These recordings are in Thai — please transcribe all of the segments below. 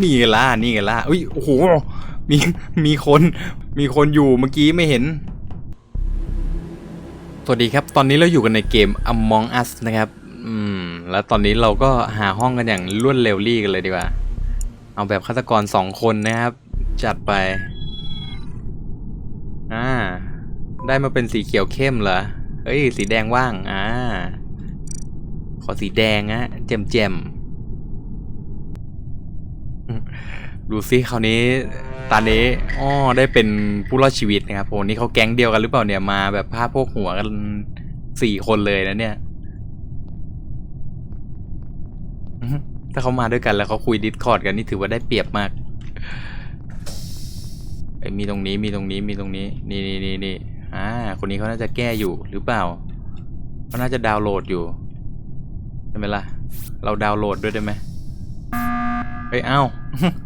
นี่ไงล่ะนี่ไงล่ะอุ้ยโอ้โหมีมีคนมีคนอยู่เมื่อกี้ไม่เห็น สวัสดีครับ ตอนนี้เราอยู่กันในเกม Among Us นะครับ อืม แล้วตอนนี้เราก็หาห้องกันอย่างรวดเร็วรี่กันเลยดีกว่า เอาแบบฆาตกรสองคนนะครับ จัดไป อ่า ได้มาเป็นสีเขียวเข้มเหรอ เอ้ย สีแดงว่าง อ่า ขอสีแดงอะเจมเจมๆ ดูซิคราวนี้ตอนนี้อ้อได้เป็นผู้รอดชีวิตนะครับโหนี่เขาแก๊งเดียวกันหรือเปล่าเนี่ยมาแบบผ้าโพกหัวกันสี่คนเลยนะเนี่ยถ้าเขามาด้วยกันแล้วเขาคุยดิสคอร์ดกันนี่ถือว่าได้เปรียบมากมีตรงนี้มีตรงนี้มีตรงนี้ นี่นี่นี่นี่อ่าคนนี้เขาน่าจะแก้อยู่หรือเปล่าเขาน่าจะดาวน์โหลดอยู่ใช่ไหมล่ะ เราดาวน์โหลดด้วยได้ไหมเฮ้ยเอ้า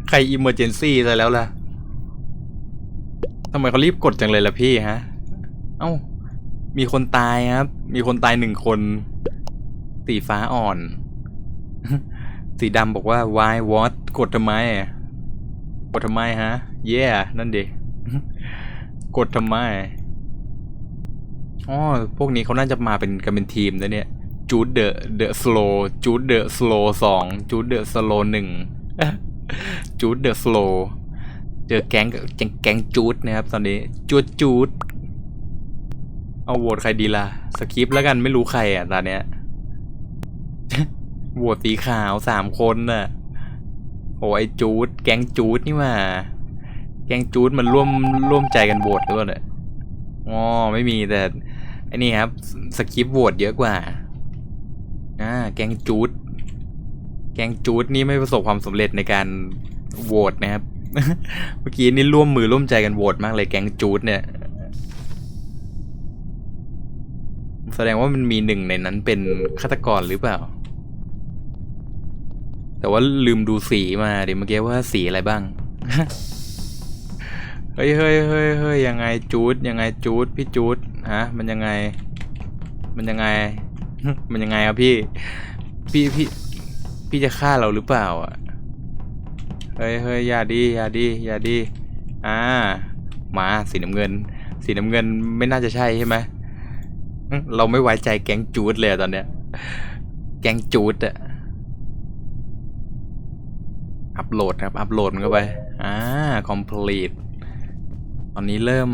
ใครอิมเมอร์เจนซี่ซะแล้วล่ะทำไมเขารีบกดจังเลยล่ะพี่ฮะ เอ้า มีคนตายครับ มีคนตายหนึ่งคน สีฟ้าอ่อน สีดำบอกว่า why what กดทำไม กดทำไมฮะ yeah นั่นดิ กดทำไม อ๋อ พวกนี้เขาน่าจะมาเป็นกันเป็นทีมนะเนี่ยจูดเดอะเดอะสโลจูดเดอะสโลสองจูดเดอะสโลหนึ่ง จูดเดอะสโลเจอแก๊งกับแก๊งแก๊งจูดนะครับ ตอนนี้จูดจูดเอาโหวตใครดีล่ะสคริปต์แล้วกันไม่รู้ใครอะตอนเนี้ยโหวตสีขาวสามคนน่ะโอ้ไอจูดแก๊งจูดนี่มา แก๊งจูดมันร่วมร่วมใจกันโหวตด้วยเนี่ยอ๋อไม่มีแต่ไอ้นี่ครับสคริปต์โหวตเยอะกว่าอ่าแก๊งจูดแก๊งจูดนี่ไม่ประสบความสำเร็จในการ โหวตนะครับ เมื่อกี้นี่ร่วมมือร่วมใจกันโหวตมากเลยแก๊งจูดเนี่ย แสดงว่ามันมีหนึ่งในนั้นเป็นฆาตกรหรือเปล่า แต่ว่าลืมดูสีมาเดี๋ยวเมื่อกี้ว่าสีอะไรบ้าง เฮ้ยเฮ้ยเฮ้ยเฮ้ยยังไงจูดยังไงจูดพี่จูดฮะ มันยังไง มันยังไง มันยังไงครับพี่ พี่พี่พี่จะฆ่าเราหรือเปล่าอะ เฮ้ยเฮ้ยอย่าดีอย่าดีอย่าดี อ่า มาสีน้ำเงิน สีน้ำเงินไม่น่าจะใช่ใช่ไหมเราไม่ไว้ใจแก๊งจูดเลยตอนเนี้ย แก๊งจูดอะอัปโหลดครับ อัปโหลดมันเข้าไป อ่า complete ตอนนี้เริ่ม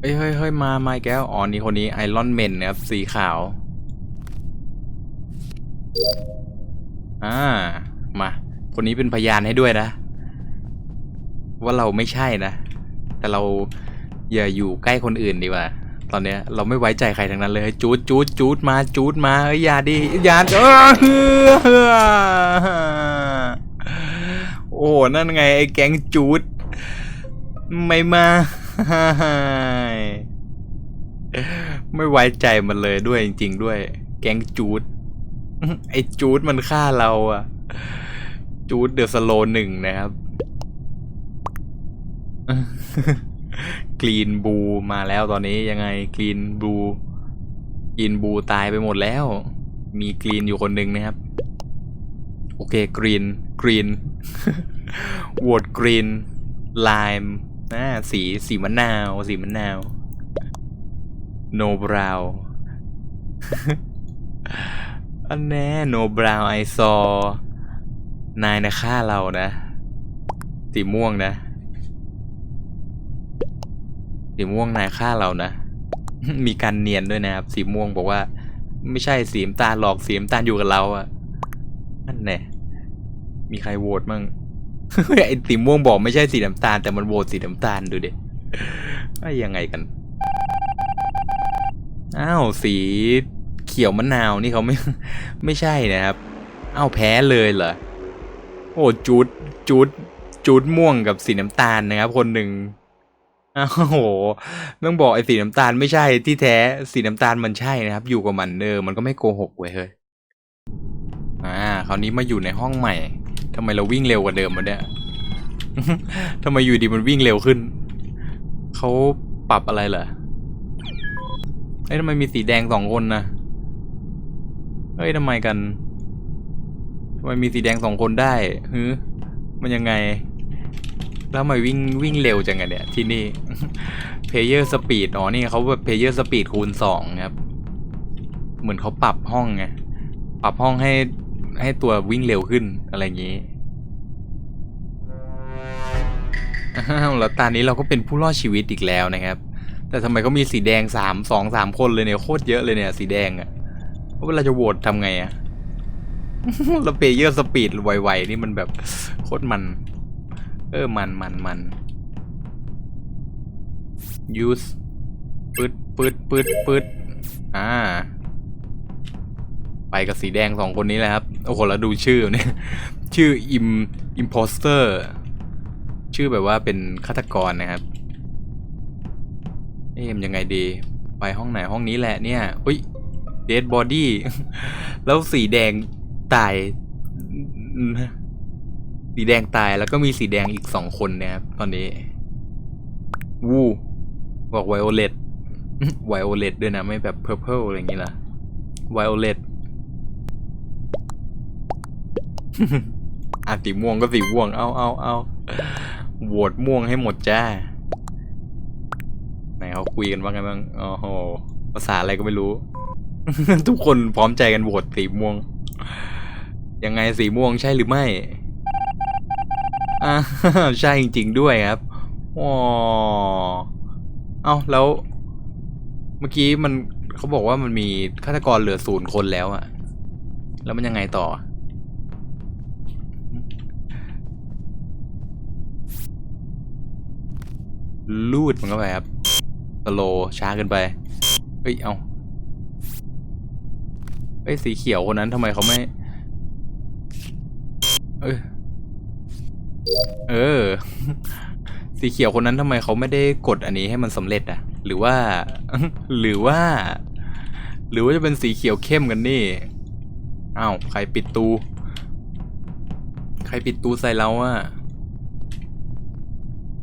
เฮ้ยเฮ้ยเฮ้ยมามาแก้วอ๋อนี่คนนี้ไอรอนแมนนะครับ สีขาว อ่า มา คนนี้เป็นพยานให้ด้วยนะ ว่าเราไม่ใช่นะ แต่เราอย่าอยู่ใกล้คนอื่นดีกว่า ตอนเนี้ยเราไม่ไว้ใจใครทั้งนั้นเลย จูดจูดจูดมาจูดมาเอ้ยอย่าดิอย่าเออโอ้นั่นไงไอ้แก๊งจูดไม่มาไม่ไว้ใจมันเลยด้วยจริง ๆ ด้วย แก๊งจูดไอ้จูดมันฆ่าเราอะ จูดเดอะสโลหนึ่งนะครับกรีนบูมาแล้วตอนนี้ยังไงกรีนบูกรีนบูตายไปหมดแล้ว มีกรีนอยู่คนหนึ่งนะครับ โอเคกรีนกรีนโหวตกรีนไลม์นะสีสีมะนาวสีมะนาวโนบราวอันแน่โนบราวไอซอ นายนะฆ่าเรานะสีม่วงนะสีม่วงนายฆ่าเรานะ มีการเนียนด้วยนะครับ สีม่วงบอกว่า ไม่ใช่สีน้ำตาลหลอกสีน้ำตาลอยู่กับเราอะนั่นแน่มีใครโหวตมั่งไอ้สีม่วงบอกไม่ใช่สีน้ำตาลแต่มันโหวตสีน้ำตาลดูเดิไอ้ยังไงกันอ้าวสีเขียวมะนาวนี่เขาไม่ไม่ใช่นะครับอ้าวแพ้เลยเหรอ อ้จูดจูดจูดม่วงกับสีน้ำตาลนะครับ คนหนึ่งอ้าวโหต้องบอกไอ้สีน้ำตาลไม่ใช่ที่แท้สีน้ำตาลมันใช่นะครับ อยู่กับมันเออมันก็ไม่โกหกเว้ยเฮ้ยอ่าคราวนี้มาอยู่ในห้องใหม่ทำไมเราวิ่งเร็วกว่าเดิมมาเนี่ยทำไมอยู่ดีมันวิ่งเร็วขึ้นเขาปรับอะไรเหรอเอ้ยทำไมมีสีแดงสองคนนะเฮ้ยทำไมกัน ทำไมมีสีแดงสองคนได้ฮึมันยังไง แล้วทำไมวิ่งวิ่งเร็วจังอะเนี่ย ที่นี่ เพเยอร์สปีดอ๋อนี่เขาแบบเพเยอร์สปีดคูณสองครับ เหมือนเขาปรับห้องไง ปรับห้องให้ให้ตัววิ่งเร็วขึ้นอะไรอย่างนี้แล้วตอนนี้เราก็เป็นผู้รอดชีวิตอีกแล้วนะครับ แต่ทำไมเขามีสีแดงสามสองสามคนเลยเนี่ยโคตรเยอะเลยเนี่ย สีแดงอะ่ะเวลาจะโหวตทำไงอะ่ะ แล้วเพเยอร์สปีดไวๆนี่มันแบบโคตรมัน เออมันมันมัน use ปืดปืดปืดปืดอ่า ไปกับสีแดงสองคนนี้แหละครับ โอ้โหแล้วดูชื่อเนี่ย ชื่อ im imposter ชื่อแบบว่าเป็นฆาตกรนะครับ เอ๊มยังไงดี ไปห้องไหนห้องนี้แหละเนี่ย อุ้ย dead body แล้วสีแดง ตาย สีแดงตายแล้วก็มีสีแดงอีกสองคนนะครับตอนนี้ วูบอกไวโอเลตไวโอเลตด้วยนะ ไม่แบบเพอร์เพลอะไรอย่างงี้ล่ะไวโอเลตอะสีม่วงก็สีม่วง เอาเอาเอาโหวตม่วงให้หมดจ้า ไหนเขาคุยกันว่าไงบ้าง โอ้โห ภาษาอะไรก็ไม่รู้ ทุกคนพร้อมใจกันโหวตสีม่วง ยังไงสีม่วงใช่หรือไม่อ่าใช่จริงๆด้วยครับว้าเอ้าแล้ว เมื่อกี้มันเขาบอกว่ามันมีฆาตกรเหลือศูนย์คนแล้วอะแล้วมันยังไงต่อ ลูดมันเข้าไปครับสโลช้าเกินไป เฮ้ย เอา เฮ้ยสีเขียวคนนั้นทำไมเขาไม่ เออเออ สีเขียวคนนั้นทำไมเขาไม่ได้กดอันนี้ให้มันสำเร็จอะหรือว่า หรือว่า หรือว่าจะเป็นสีเขียวเข้มกันนี่อ้าวใครปิดตู ใครปิดตูใส่เราอะ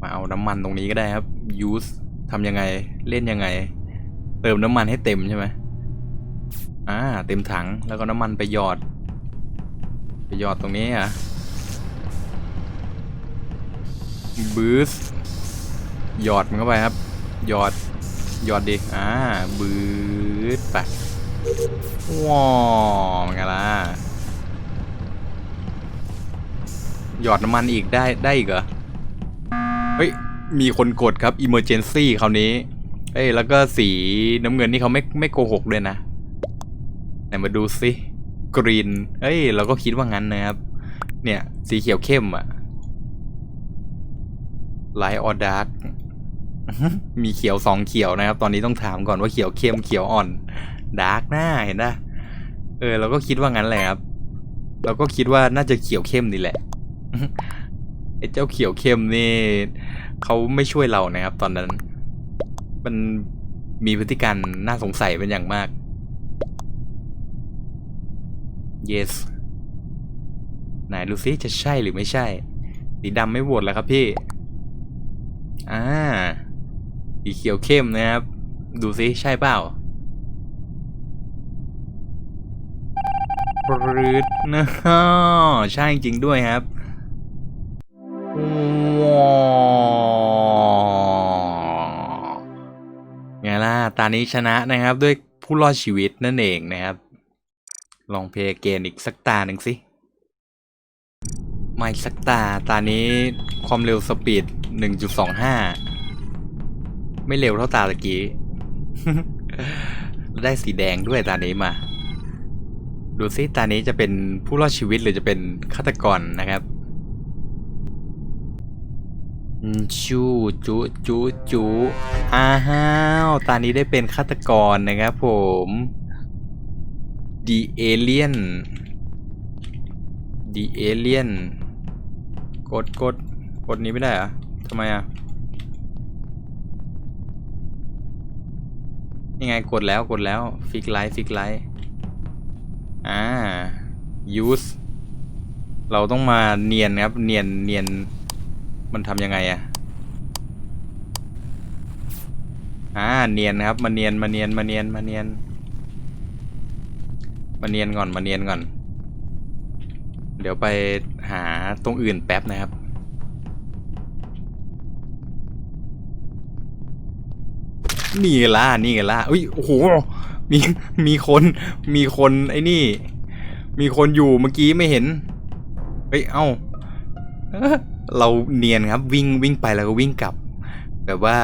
มาเอาน้ำมันตรงนี้ก็ได้ครับ use ทำยังไง เล่นยังไง เติมน้ำมันให้เต็มใช่ไหม อ่าเต็มถังแล้วก็น้ำมันไปหยอด ไปหยอดตรงนี้อะบูสหยอดมันเข้าไปครับหยอดหยอดดิอ่าบูสไปว้าวไงล่ะหยอดน้ำมันอีกได้ได้อีกเหรอเฮ้ยมีคนกดครับ emergency คราวนี้เอ้ยแล้วก็สีน้ำเงินนี่เขาไม่ไม่โกหกเลยนะ ไหนมาดูสิกรีนเอ้ย เราก็คิดว่างั้นนะครับ เนี่ย สีเขียวเข้มอะ light or dark มีเขียวสองเขียวนะครับ ตอนนี้ต้องถามก่อนว่าเขียวเข้มเขียวอ่อนดาร์กหน้าเห็นปะเออ เราก็คิดว่างั้นแหละครับ เราก็คิดว่าน่าจะเขียวเข้มนี่แหละไอ้เจ้าเขียวเข้มนี่เขาไม่ช่วยเรานะครับ ตอนนั้น มันมีพฤติการน่าสงสัยเป็นอย่างมาก yes ไหนดูซิจะใช่หรือไม่ใช่ สีดำไม่โหวตแล้วครับพี่ อ่า สีเขียวเข้มนะครับ ดูซิใช่เปล่าปรืดนะใช่จริงด้วยครับว้าไงล่ะตานี้ชนะนะครับด้วยผู้รอดชีวิตนั่นเองนะครับ ลองเพลย์เกมอีกสักตาหนึ่งสิไม่สักตา ตานี้ความเร็วสปีดหนึ่งจุดสองห้าไม่เร็วเท่าตาตะกี้แล้ได้สีแดงด้วยตานี้มา ดูซิตานี้จะเป็นผู้รอดชีวิตหรือจะเป็นฆาตกรนะครับจูจูจูจูอ้าวตอนนี้ได้เป็นฆาตกรนะครับผม The Alien The Alien กดกดกดนี้ไม่ได้อะทำไมอะยังไงกดแล้วกดแล้วฟิกไลท์ฟิกไลท์อ่า use เราต้องมาเนียนครับ เนียนเนียนมันทำยังไงอะอ่าเนียนครับมาเนียนมาเนียนมาเนียนมาเนียน มาเนียนก่อนมาเนียนก่อน เดี๋ยวไปหาตรงอื่นแป๊บนะครับ นี่ไงล่ะนี่ไงล่ะอุ้ยโอ้โหมีมีคนมีคนไอ้นี่ มีคนอยู่เมื่อกี้ไม่เห็นเฮ้ยเอ้าเอ้อเราเนียนครับวิ่งวิ่งไปแล้วก็วิ่งกลับ แบบว่า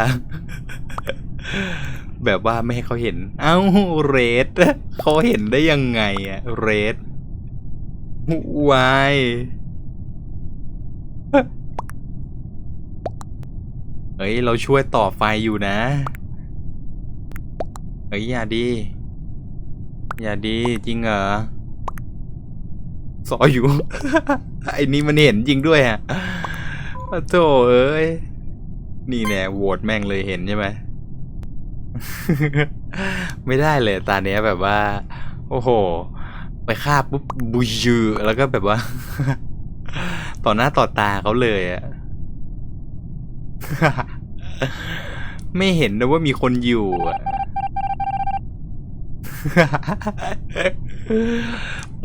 แบบว่าไม่ให้เขาเห็น เอ้าเรดเขาเห็นได้ยังไงอะเรดวายเฮ้ย เราช่วยต่อไฟอยู่นะ เฮ้ย อย่าดี อย่าดีจริงเหรอสออยู่ ไอ้นี่มันเห็นจริงด้วยอะโธ่เอ้ย นี่แน่โหวตแม่งเลยเห็นใช่ไหม ไม่ได้เลยตาเนี้ยแบบว่า โอ้โห ไปฆ่าปุ๊บบุยยือแล้วก็แบบว่า ต่อหน้าต่อตาเขาเลยอะไม่เห็นนะว่ามีคนอยู่อะ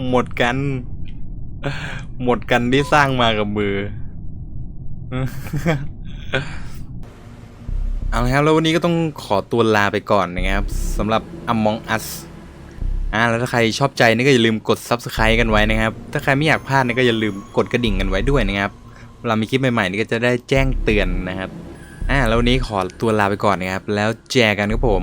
หมดกัน หมดกันที่สร้างมากับมือ เอาละครับ แล้ววันนี้ก็ต้องขอตัวลาไปก่อนนะครับสำหรับ Among Us อ่าแล้วถ้าใครชอบใจนี่ก็อย่าลืมกด Subscribe กันไว้นะครับ ถ้าใครไม่อยากพลาดนี่ก็อย่าลืมกดกระดิ่งกันไว้ด้วยนะครับเวลามีคลิปใหม่ๆนี่ก็จะได้แจ้งเตือนนะครับอ่าแล้ววันนี้ขอตัวลาไปก่อนนะครับ แล้วแจกันครับผม